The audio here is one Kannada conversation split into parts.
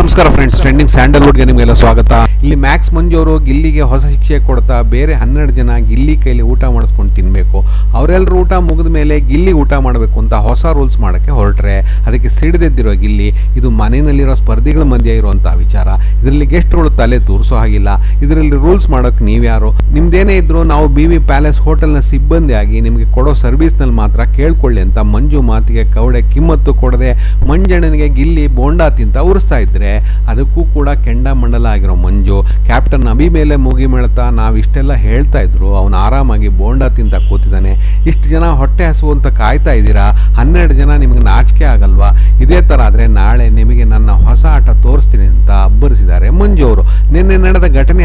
ನಮಸ್ಕಾರ ಫ್ರೆಂಡ್ಸ್ ಟ್ರೆಂಡಿಂಗ್ ಸ್ಯಾಂಡಲ್ವುಡ್ಗೆ ನಿಮಗೆಲ್ಲ ಸ್ವಾಗತ. ಇಲ್ಲಿ ಮ್ಯಾಕ್ಸ್ ಮಂಜು ಅವರು ಗಿಲ್ಲಿಗೆ ಹೊಸ ಶಿಕ್ಷೆ ಕೊಡ್ತಾ ಬೇರೆ ಹನ್ನೆರಡು ಜನ ಗಿಲ್ಲಿ ಕೈಲಿ ಊಟ ಮಾಡಿಸ್ಕೊಂಡು ತಿನ್ಬೇಕು. ಅವರೆಲ್ಲರೂ ಊಟ ಮುಗಿದ ಮೇಲೆ ಗಿಲ್ಲಿ ಊಟ ಮಾಡಬೇಕು ಅಂತ ಹೊಸ ರೂಲ್ಸ್ ಮಾಡೋಕ್ಕೆ ಹೊರಟ್ರೆ. ಅದಕ್ಕೆ ಸಿಡಿದೆದ್ದಿರೋ ಗಿಲ್ಲಿ, ಇದು ಮನೆಯಲ್ಲಿರೋ ಸ್ಪರ್ಧಿಗಳ ಮಧ್ಯೆ ಇರುವಂಥ ವಿಚಾರ. ಇದರಲ್ಲಿ ಗೆಸ್ಟ್ಗಳು ತಲೆ ತೋರಿಸೋ ಹಾಗಿಲ್ಲ. ಇದರಲ್ಲಿ ರೂಲ್ಸ್ ಮಾಡೋಕೆ ನೀವ್ಯಾರು? ನಿಮ್ದೇನೇ ಇದ್ರು ನಾವು ಬಿ ವಿ ಪ್ಯಾಲೇಸ್ ಹೋಟೆಲ್ನ ಸಿಬ್ಬಂದಿಯಾಗಿ ನಿಮಗೆ ಕೊಡೋ ಸರ್ವಿಸ್ನಲ್ಲಿ ಮಾತ್ರ ಕೇಳ್ಕೊಳ್ಳಿ ಅಂತ ಮಂಜು ಮಾತಿಗೆ ಕವಡೆ ಕಿಮ್ಮತ್ತು ಕೊಡದೆ ಮಂಜಣ್ಣನಿಗೆ ಗಿಲ್ಲಿ ಬೋಂಡಾ ತಿಂತ ಉರಿಸ್ತಾ ಇದ್ರೆ ಅದಕ್ಕೂ ಕೂಡ ಕೆಂಡ ಮಂಡಲ ಆಗಿರೋ ಮಂಜು. ಕ್ಯಾಪ್ಟನ್ ಅಭಿ ಮೇಲೆ ಮೂಗಿ ಮೇಳ್ತಾ ನಾವು ಇಷ್ಟೆಲ್ಲ ಹೇಳ್ತಾ ಇದ್ರು. ಅವನು ಆರಾಮಾಗಿ ಬೋಂಡಾ ತಿಂತ ಕೂತಿದ್ದಾನೆ. ಇಷ್ಟು ಜನ ಹೊಟ್ಟೆ ಹಸುವಂತ ಕಾಯ್ತಾ ಇದ್ದೀರಾ? ಹನ್ನೆರಡು ಜನ ನಿಮಗೆ ನಾಚಿಕೆ ಆಗಲ್ವಾ? ಇದೇ ಥರ ಆದರೆ ನಾಳೆ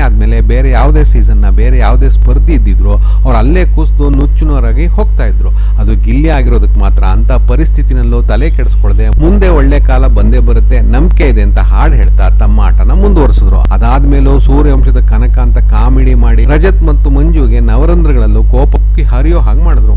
ಆದಮೇಲೆ ಬೇರೆ ಯಾವುದೇ ಸೀಸನ್ನ ಬೇರೆ ಯಾವುದೇ ಸ್ಪರ್ಧಿ ಇದ್ದಿದ್ರು ಅವ್ರು ಅಲ್ಲೇ ಕುಸಿದು ನುಚ್ಚುನೋರಾಗಿ ಹೋಗ್ತಾ ಇದ್ರು. ಅದು ಗಿಲ್ಲಿ ಆಗಿರೋದಕ್ಕೆ ಮಾತ್ರ. ಅಂತ ಪರಿಸ್ಥಿತಿನಲ್ಲೂ ತಲೆ ಕೆಡಿಸ್ಕೊಳ್ಳದೆ ಮುಂದೆ ಒಳ್ಳೆ ಕಾಲ ಬಂದೇ ಬರುತ್ತೆ. ನಂಬಿಕೆ ಇದೆ ಅಂತ ಹಾಡು ಹೇಳ್ತಾ ತಮ್ಮ ಆಟನ ಮುಂದುವರಿಸಿದ್ರು. ಅದಾದ್ಮೇಲೂ ಸೂರ್ಯವಂಶದ ಕನಕ ಅಂತ ಕಾಮಿಡಿ ಮಾಡಿ ರಜತ್ ಮತ್ತು ಮಂಜುಗೆ ನವರಂಧ್ರಗಳಲ್ಲೂ ಕೋಪಕ್ಕೆ ಹರಿಯೋ ಹಾಗೆ ಮಾಡಿದ್ರು.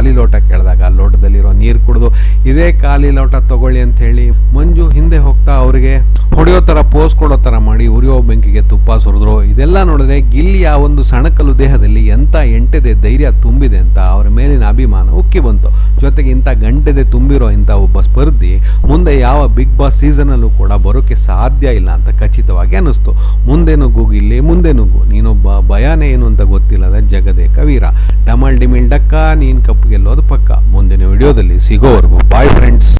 ಖಾಲಿ ಲೋಟ ಕೇಳಿದಾಗ ಲೋಟದಲ್ಲಿರೋ ನೀರು ಕುಡಿದು ಇದೇ ಖಾಲಿ ಲೋಟ ತಗೊಳ್ಳಿ ಅಂತ ಹೇಳಿ ಮಂಜು ಹಿಂದೆ ಹೋಗ್ತಾ ಅವರಿಗೆ ಹೊಡೆಯೋ ತರ ಪೋಸ್ ಕೊಡೋ ತರ ಮಾಡಿ ಉರಿಯೋ ಬೆಂಕಿಗೆ ತುಪ್ಪ ಸುರಿದ್ರು. ಇದೆಲ್ಲ ನೋಡಿದ್ರೆ ಗಿಲ್ಲಿಯ ಒಂದು ಸಣಕಲು ದೇಹದಲ್ಲಿ ಎಂಥ ಎಂಟೆದೆ ಧೈರ್ಯ ತುಂಬಿದೆ ಅಂತ ಅವರ ಮೇಲಿನ ಅಭಿಮಾನ ಉಕ್ಕಿ ಬಂತು. ಜೊತೆಗೆ ಇಂಥ ಗಂಟೆದೆ ತುಂಬಿರೋ ಇಂಥ ಒಬ್ಬ ಸ್ಪರ್ಧಿ ಮುಂದೆ ಯಾವ ಬಿಗ್ ಬಾಸ್ ಸೀಸನಲ್ಲೂ ಕೂಡ ಬರೋಕ್ಕೆ ಸಾಧ್ಯ ಇಲ್ಲ ಅಂತ ಖಚಿತವಾಗಿ ಅನಿಸ್ತು ಮುಂದೆ ನುಗ್ಗು ಗಿಲ್ಲಿ ಮುಂದೆ ನುಗ್ಗು ನೀನೊಬ್ಬ ಭಯಾನೇ ಏನು ಅಂತ ಗೊತ್ತಿಲ್ಲದ ಜಗದೇ ಕವೀರ. ಡಮಲ್ ಡಿಮಿಲ್ ಡಕ್ಕ ನೀನ್ ಕಪ್ ಗೆಲ್ಲೋದು ಪಕ್ಕ. ಮುಂದಿನ ವಿಡಿಯೋದಲ್ಲಿ ಸಿಗೋವರೆಗೂ ಬಾಯ್ ಫ್ರೆಂಡ್ಸ್